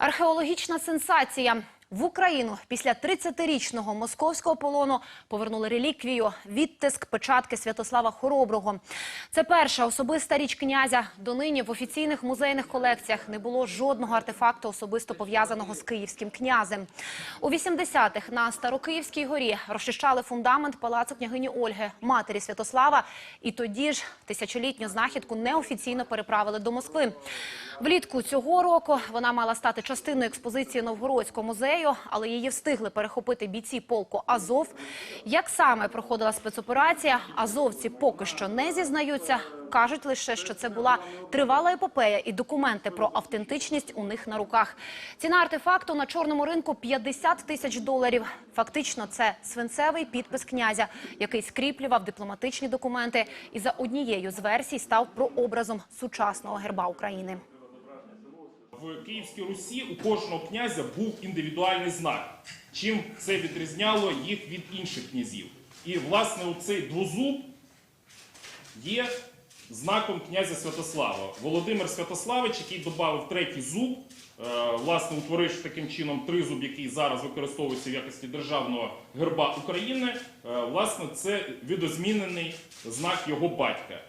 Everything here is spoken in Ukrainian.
Археологічна сенсація. В Україну після 30-річного московського полону повернули реліквію відтиск печатки Святослава Хороброго. Це перша особиста річ князя. Донині в офіційних музейних колекціях не було жодного артефакту особисто пов'язаного з київським князем. У 80-х на Старокиївській горі розчищали фундамент палацу княгині Ольги, матері Святослава. І тоді ж тисячолітню знахідку неофіційно переправили до Москви. Влітку цього року вона мала стати частиною експозиції Новгородського музею, але її встигли перехопити бійці полку Азов. Як саме проходила спецоперація, азовці поки що не зізнаються. Кажуть лише, що це була тривала епопея і документи про автентичність у них на руках. Ціна артефакту на чорному ринку 50 тисяч доларів. Фактично, це свинцевий підпис князя, який скріплював дипломатичні документи і за однією з версій став прообразом сучасного герба України. В Київській Русі у кожного князя був індивідуальний знак, чим це відрізняло їх від інших князів. І, власне, оцей двозуб є знаком князя Святослава. Володимир Святославич, який додав третій зуб, е, власне, утворивши таким чином тризуб, який зараз використовується в якості державного герба України, е, власне, це видозмінений знак його батька.